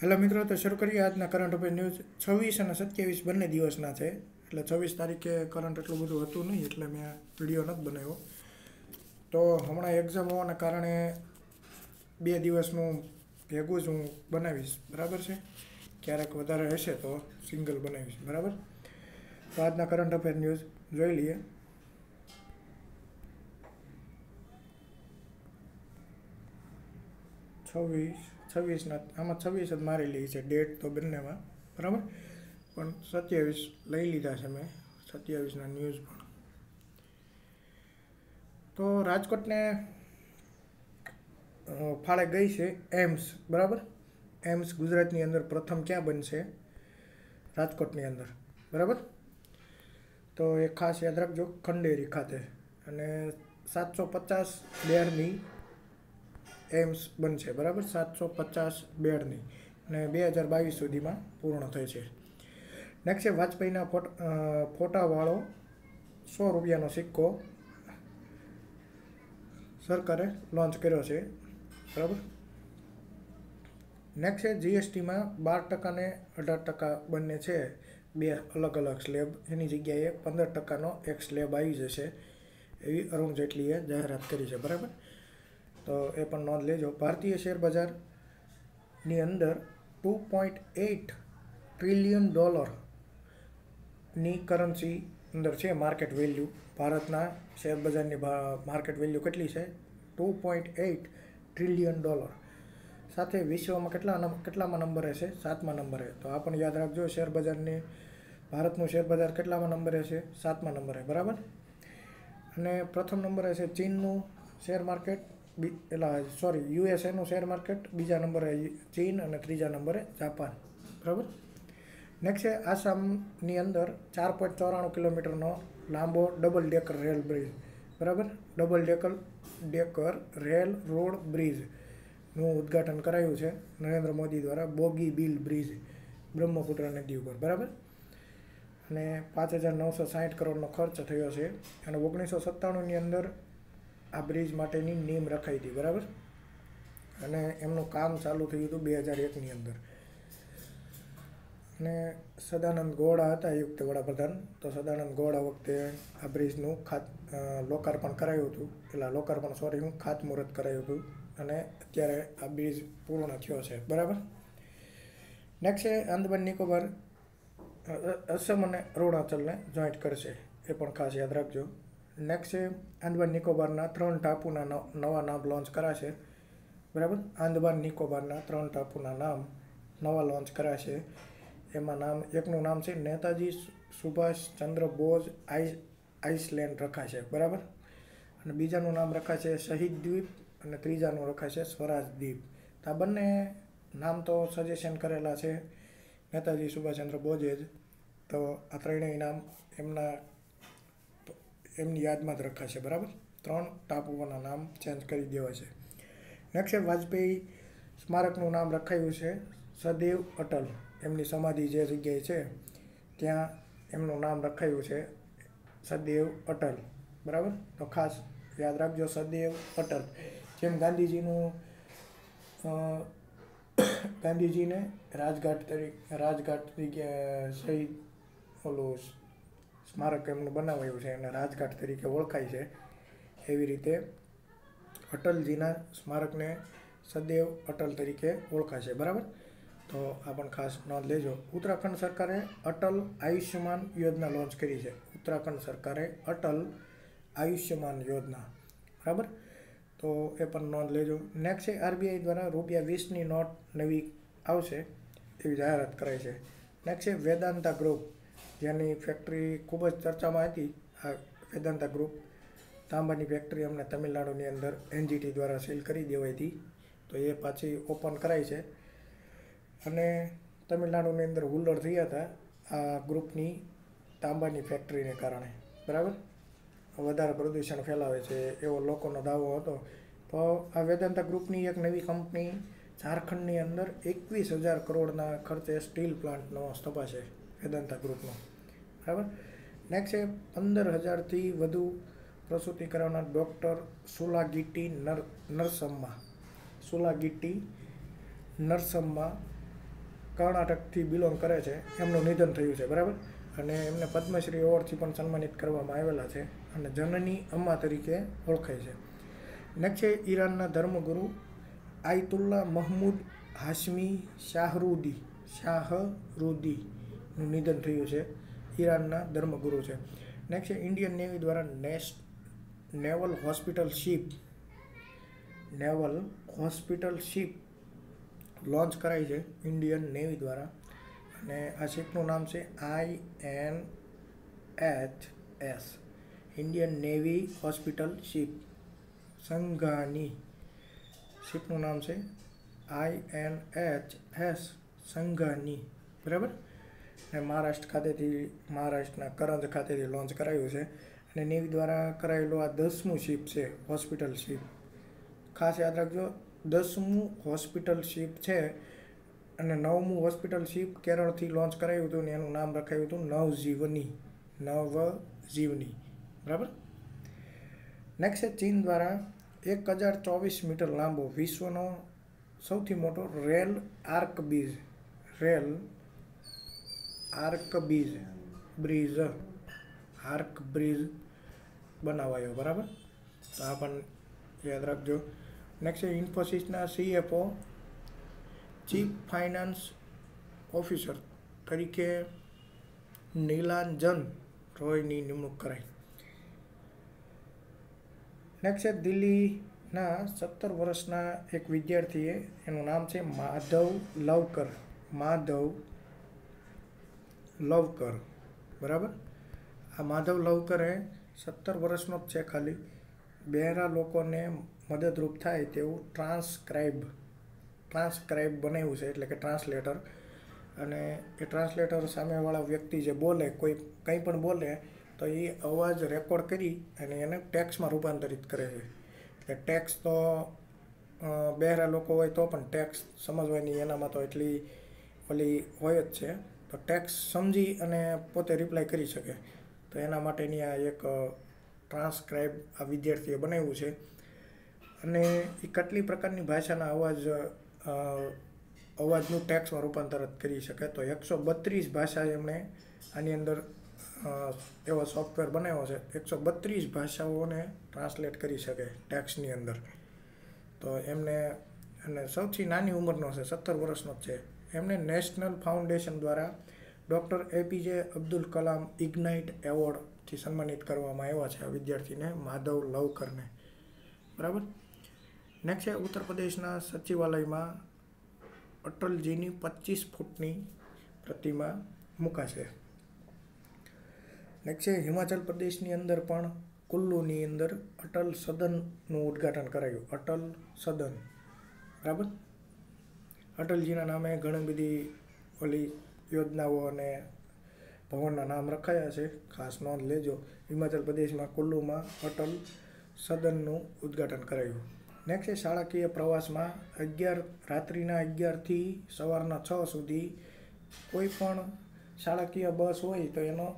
Hello મિત્રો, તો શરૂ કરીએ આજના કરંટ અફેર ન્યૂઝ છવ્વીસ અને સત્યાવીસ બંને દિવસના છે. એટલે છવ્વીસ તારીખે કરંટ એટલું બધું હતું નહીં, એટલે મેં વીડિયો નથી બનાવ્યો. તો હમણાં એક્ઝામ હોવાના કારણે બે દિવસનું ભેગું જ હું બનાવીશ. બરાબર છે? ક્યારેક વધારે હશે તો સિંગલ બનાવીશ. બરાબર? તો આજના કરંટ અફેર ન્યૂઝ જોઈ લઈએ. છવ્વીસ છવ્વીસના આમાં છવ્વીસ જ મારી લીધી છે, ડેટ તો બંનેમાં, બરાબર? પણ સત્યાવીસ લઈ લીધા છે મેં સત્યાવીસના ન્યૂઝ પણ. તો રાજકોટને ફાળે ગઈ છે એમ્સ, બરાબર? એમ્સ ગુજરાતની અંદર પ્રથમ ક્યાં બનશે? રાજકોટની અંદર, બરાબર? તો એ ખાસ યાદ રાખજો, ખંડેરી ખાતે. અને સાતસો પચાસ બેડની એમ્સ બનશે. બરાબર? સાતસો પચાસ બેડની. અને બે હજાર બાવીસ સુધીમાં પૂર્ણ થઈ છે. નેક્સ્ટ છે, વાજપેયીના ફોટા ફોટાવાળો સો રૂપિયાનો સિક્કો સરકારે લોન્ચ કર્યો છે. બરાબર? નેક્સ્ટ છે, જીએસટીમાં બાર ટકા ને અઢાર ટકા બંને છે. બે અલગ અલગ સ્લેબ. એની જગ્યાએ પંદર ટકાનો એક સ્લેબ આવી જશે એવી અરુણ જેટલીએ જાહેરાત કરી છે. બરાબર? તો એ પણ નોંધ લેજો. ભારતીય શેર બજારની અંદર ટુ પોઈન્ટ એઇટ ટ્રિલિયન ડોલરની કરન્સી અંદર છે માર્કેટ વેલ્યુ. ભારતના શેર બજારની માર્કેટ વેલ્યુ કેટલી છે? Two point eight trillion dollar. સાથે વિશ્વમાં કેટલા કેટલામાં નંબરે છે સાતમા નંબરે. તો આ પણ યાદ રાખજો, શેર બજારની, ભારતનું શેર બજાર કેટલામાં નંબરે છે સાતમા નંબરે. બરાબર? અને પ્રથમ નંબરે છે ચીનનું શેર માર્કેટ. એલા સોરી યુએસએનું શેર માર્કેટ બીજા નંબરે ચીન અને ત્રીજા નંબરે જાપાન. બરાબર? નેક્સ્ટ છે, આસામની અંદર ચાર પોઈન્ટ ચોરાણું કિલોમીટરનો લાંબો ડબલ ડેકર રેલ બ્રિજ બરાબર? Double decker decker rail road બ્રિજનું ઉદ્ઘાટન કરાયું છે નરેન્દ્ર મોદી દ્વારા, બોગી બિલ બ્રિજ બ્રહ્મપુત્ર નદી ઉપર. બરાબર? અને પાંચ હજાર નવસો સાહીઠ કરોડનો ખર્ચ થયો છે અને ઓગણીસો સત્તાણુંની અંદર આ બ્રિજ માટેની નીમ રખાઈ હતી, બરાબર? અને એમનું કામ ચાલુ થયું હતું બે હજાર એકની અંદર. અને સદાનંદ ગોળા હતા યુક્ત વડાપ્રધાન. તો સદાનંદ ગોળા વખતે આ બ્રિજનું ખાત લોકાર્પણ કરાયું હતું. પેલા લોકાર્પણ સોરી હું ખાતમુહૂર્ત કરાયું હતું. અને અત્યારે આ બ્રિજ પૂર્ણ થયો છે, બરાબર? નેક્સ્ટ છે આંદમાન નિકોબાર. અસમ અને અરુણાચલને જોઈન્ટ કરશે. એ પણ ખાસ યાદ રાખજો. નેક્સ્ટ છે નિકોબારના ત્રણ ટાપુના નવા નામ લોન્ચ કરાશે. બરાબર? આંદમાન નિકોબારના ત્રણ ટાપુના નામ નવા લોન્ચ કરાશે. એમાં નામ, એકનું નામ છે નેતાજી સુભાષ ચંદ્ર બોઝ આઈસ આઈસલેન્ડ રખાશે. બરાબર? અને બીજાનું નામ રખાશે શહીદ દ્વીપ અને ત્રીજાનું રખાશે સ્વરાજ દ્વીપ. તો આ બંને નામ તો સજેશન કરેલા છે. નેતાજી સુભાષચંદ્ર બોઝે જ. તો આ ત્રણેય નામ એમના એમની યાદમાં જ રખાશે, બરાબર? ત્રણ ટાપુઓના નામ ચેન્જ કરી દેવા છે. નેક્સ્ટ વાજપેયી સ્મારકનું નામ રખાયું છે, સદૈવ અટલ. એમની સમાધિ જે જગ્યાએ છે, ત્યાં એમનું નામ રખાયું છે, સદૈવ અટલ. બરાબર? તો ખાસ યાદ રાખજો, સદૈવ અટલ. જેમ ગાંધીજીનું ગાંધીજીને રાજઘાટ તરીકે રાજઘાટ તરીકે શહીદ ઓલું સ્મારક એમનું બનાવાયું છે અને રાજઘાટ તરીકે ઓળખાય છે. એવી રીતે અટલજીના સ્મારકને સદૈવ અટલ તરીકે ઓળખાશે, બરાબર? તો આ પણ ખાસ નોંધ લેજો. ઉત્તરાખંડ સરકારે અટલ આયુષ્યમાન યોજના લોન્ચ કરી છે. ઉત્તરાખંડ સરકારે અટલ આયુષ્યમાન યોજના, બરાબર? તો એ પણ નોંધ લેજો. નેક્સ્ટ છે, આરબીઆઈ દ્વારા રૂપિયા વીસની નોટ નવી આવશે એવી જાહેરાત કરાઈ છે. નેક્સ્ટ છે, વેદાંતા ગ્રુપ. જેની ફેક્ટરી ખૂબ જ ચર્ચામાં હતી, આ વેદાંતા ગ્રુપ તાંબાની ફેક્ટરી અમને તમિલનાડુની અંદર એનજીટી દ્વારા સીલ કરી દેવાઈ હતી. તો એ પાછી ઓપન કરાઈ છે. અને તમિલનાડુની અંદર હુલ્લડ થયા હતા આ ગ્રુપની તાંબાની ફેક્ટરીને કારણે. બરાબર? વધારે પ્રદૂષણ ફેલાવે છે એવો લોકોનો દાવો હતો. તો આ વેદાંતા ગ્રુપની એક નવી કંપની ઝારખંડની અંદર એકવીસ હજાર કરોડના ખર્ચે સ્ટીલ પ્લાન્ટનો સ્થપાશે વેદાંતા ગ્રુપનો બરાબર? નેક્સ્ટ છે, પંદર હજારથી વધુ પ્રસૂતિ કરાવનાર ડૉક્ટર સુલાગીટી નર, નરસમ્મા. સુલાગીટી નરસમ્મા કર્ણાટકથી બિલોંગ કરે છે, એમનું નિધન થયું છે, બરાબર? અને એમને પદ્મશ્રી એવોર્ડથી પણ સન્માનિત કરવામાં આવેલા છે અને જનની અમ્મા તરીકે ઓળખાય છે. નેક્સ્ટ છે, ઈરાનના ધર્મગુરુ આયતુલ્લા મહમૂદ હાશમી શાહરુદી, શાહરુદીનું નિધન થયું છે. ઈરાનના ધર્મગુરુ છે. નેક્સ્ટ છે ઇન્ડિયન નેવી દ્વારા નેશ, naval hospital ship, naval hospital ship launch કરાઈ છે ઇન્ડિયન નેવી દ્વારા. અને આ શિપનું નામ છે I N H S Indian navy hospital ship Sanghani શિપનું નામ છે I N H S, Sanghani. બરાબર? અને મહારાષ્ટ્ર ખાતેથી મહારાષ્ટ્રના કરંજ ખાતેથી લોન્ચ કરાયું છે. અને નેવી દ્વારા કરાયેલું આ દસમું શિપ છે હોસ્પિટલ શિપ ખાસ યાદ રાખજો, દસમું હોસ્પિટલ શિપ છે અને નવમું હોસ્પિટલ શિપ કેરળથી લોન્ચ કરાયું હતું અને એનું નામ રખાયું હતું નવજીવની નવજીવની. બરાબર? નેક્સ્ટ ચીન દ્વારા એક હજાર ચોવીસ મીટર લાંબો વિશ્વનો સૌથી મોટો rail arch bridge, rail arch bridge, bridge, arch bridge બનાવાયો, બરાબર? તો આ પણ યાદ રાખજો. નેક્સ્ટ છે, ઇન્ફોસિસના સીએફઓ, ચીફ ફાઇનાન્સ ઓફિસર તરીકે નીલાંજન રોયની નિમણૂક કરાઈ. નેક્સ્ટ દિલ્હીના સત્તર વર્ષના એક વિદ્યાર્થીએ, એનું નામ છે માધવ લવકર. માધવ લવકર બરાબર? આ માધવ લવકરે સત્તર વર્ષનો જ છે ખાલી. બહેરા લોકોને મદદરૂપ થાય તેવું ટ્રાન્સક્રાઇબ ટ્રાન્સક્રાઇબ બનાવ્યું છે, એટલે કે ટ્રાન્સલેટર અને એ ટ્રાન્સલેટર સામેવાળા વ્યક્તિ જે બોલે, કોઈ કંઈ પણ બોલે, તો એ અવાજ રેકોર્ડ કરી અને એને ટેક્સમાં રૂપાંતરિત કરે છે. એટલે ટેક્સ તો બહેરા લોકો હોય તો પણ ટેક્સ સમજવાની એનામાં તો એટલી ઓલી હોય જ છે. તો ટેક્સ સમજી અને પોતે રિપ્લાય કરી શકે. તો એના માટેની આ એક ટ્રાન્સક્રાઇબ આ વિદ્યાર્થીએ બનાવ્યું છે. અને એ કેટલી પ્રકારની ભાષાના અવાજ અવાજનું ટેક્સમાં રૂપાંતરિત કરી શકે. તો એકસો બત્રીસ ભાષા એમણે આની અંદર એવો સોફ્ટવેર બનાવ્યો છે. એકસો બત્રીસ ભાષાઓને ટ્રાન્સલેટ કરી શકે ટેક્સની અંદર. તો એમને, અને સૌથી નાની ઉંમરનો છે, સત્તર વર્ષનો જ છે. એમને નેશનલ ફાઉન્ડેશન દ્વારા doctor A P J Abdul Kalam ignite એવોર્ડથી સન્માનિત કરવામાં આવ્યા છે આ વિદ્યાર્થીને માધવ લવકરને. બરાબર? નેક્સ્ટ છે ઉત્તર પ્રદેશના સચિવાલયમાં અટલજીની પચીસ ફૂટની પ્રતિમા મૂકાશે. નેક્સ્ટ છે હિમાચલ પ્રદેશની અંદર પણ કુલ્લુની અંદર અટલ સદનનું ઉદ્ઘાટન કરાયું. અટલ સદન. બરાબર? અટલજીના નામે ઘણી બધી ઓલી યોજનાઓ અને ભવનના નામ રખાયા છે. ખાસ નોંધ લેજો. હિમાચલ પ્રદેશમાં કુલ્લુમાં અટલ સદનનું ઉદ્ઘાટન કરાયું. નેક્સ્ટ શાળાકીય પ્રવાસમાં અગિયાર, રાત્રિના અગિયારથી સવારના છ સુધી કોઈ પણ શાળાકીય બસ હોય તો એનો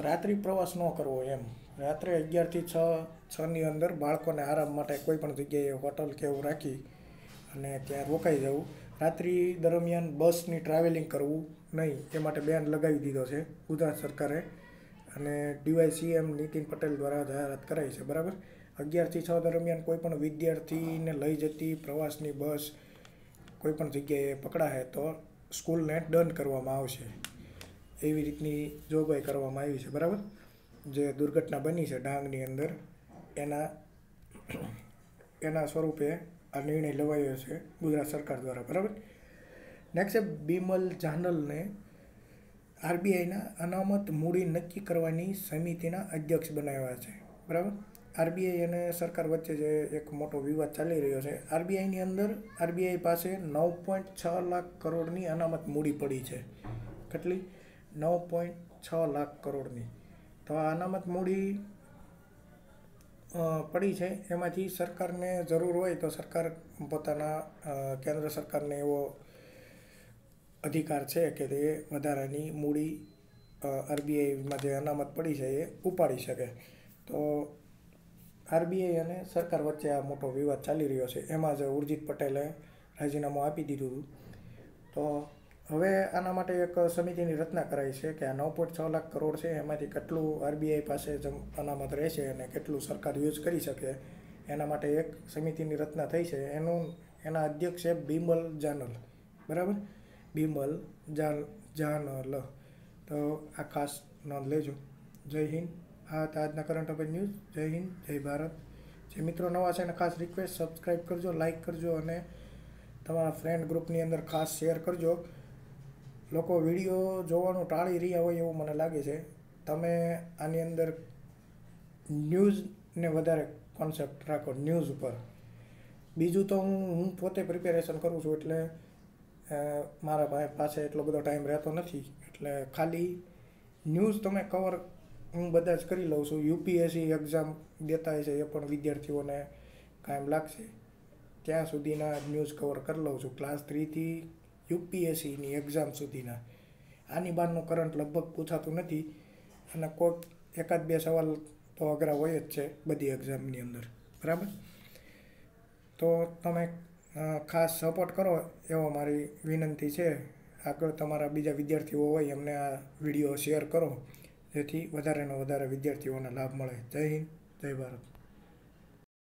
રાત્રિ પ્રવાસ ન કરવો એમ. રાત્રે અગિયારથી છ, છની અંદર બાળકોને આરામ માટે કોઈ પણ જગ્યાએ હોટલ કે એવું રાખી અને ત્યાં રોકાઈ જવું. રાત્રિ દરમિયાન બસની ટ્રાવેલિંગ કરવું નહીં, એ માટે બેન લગાવી દીધો છે ગુજરાત સરકારે. અને ડીવાય સીએમ નીતિન પટેલ દ્વારા જાહેરાત કરાઈ છે, બરાબર? અગિયારથી છ દરમિયાન કોઈપણ વિદ્યાર્થીને લઈ જતી પ્રવાસની બસ કોઈપણ જગ્યાએ પકડાશે તો સ્કૂલને દંડ કરવામાં આવશે. એવી રીતની જોગવાઈ કરવામાં આવી છે, બરાબર? જે દુર્ઘટના બની છે ડાંગની અંદર, એના એના સ્વરૂપે આ નિર્ણય લેવાયો છે ગુજરાત સરકાર દ્વારા, બરાબર? નેક્સ્ટ છે, બિમલ જાનલને આરબીઆઈના અનામત મૂડી નક્કી કરવાની સમિતિના અધ્યક્ષ બનાવ્યા છે, બરાબર? આરબીઆઈ અને સરકાર વચ્ચે જે એક મોટો વિવાદ ચાલી રહ્યો છે, આરબીઆઈની અંદર આરબીઆઈ પાસે નવ પોઈન્ટ છ લાખ કરોડની અનામત મૂડી પડી છે. કેટલી? નવ પોઈન્ટ છ લાખ કરોડની. તો આ અનામત મૂડી પડી છે. એમાંથી સરકારને જરૂર હોય તો સરકાર પોતાના કેન્દ્ર સરકારને એવો અધિકાર છે કે તે વધારાની મૂડી આરબીઆઈમાં જે અનામત પડી છે એ ઉપાડી શકે. તો આરબીઆઈ અને સરકાર વચ્ચે આ મોટો વિવાદ ચાલી રહ્યો છે. એમાં જ ઉર્જિત પટેલે રાજીનામું આપી દીધું હતું. તો હવે આના માટે એક સમિતિની રચના કરાઈ છે કે આ નવ પોઈન્ટ છ લાખ કરોડ છે, એમાંથી કેટલું આરબીઆઈ પાસે અનામત રહેશે અને કેટલું સરકાર યુઝ કરી શકે, એના માટે એક સમિતિની રચના થઈ છે. એનું, એના અધ્યક્ષ છે બિમલ જાનલ. બરાબર? બિમલ જાન, જાનલ. તો આ ખાસ નોંધ લેજો. જય હિન્દ. આ હતા આજના કરંટ અફેર ન્યૂઝ જય હિન્દ. જય ભારત. જે મિત્રો નવા છે એને ખાસ રિક્વેસ્ટ સબસ્ક્રાઈબ કરજો લાઇક કરજો અને તમારા ફ્રેન્ડ ગ્રુપની અંદર ખાસ શેર કરજો. લોકો વીડિયો જોવાનું ટાળી રહ્યા હોય એવું મને લાગે છે. તમે આની અંદર ન્યૂઝને વધારે કોન્સેપ્ટ રાખો, ન્યૂઝ ઉપર. બીજું તો હું હું પોતે પ્રિપેરેશન કરું છું એટલે મારા ભાઈ પાસે એટલો બધો ટાઈમ રહેતો નથી. એટલે ખાલી ન્યૂઝ તમે કવર હું બધા જ કરી લઉં છું. યુપીએસસી એક્ઝામ દેતા હશે એ પણ વિદ્યાર્થીઓને કાયમ લાગશે. ત્યાં સુધીના ન્યૂઝ કવર કરી લઉં છું. ક્લાસ થ્રીથી યુપીએસસીની એક્ઝામ સુધીના. આની બહારનું કરંટ લગભગ પૂછાતું નથી અને કોઈક એકાદ બે સવાલ તો અઘરા હોય જ છે બધી એક્ઝામની અંદર. બરાબર? તો તમે ખાસ સપોર્ટ કરો એવો મારી વિનંતી છે. આગળ તમારા બીજા વિદ્યાર્થીઓ હોય એમને આ વીડિયો શેર કરો. જેથી વધારે ને વધારે વિદ્યાર્થીઓને લાભ મળે. જય હિન્દ, જય ભારત.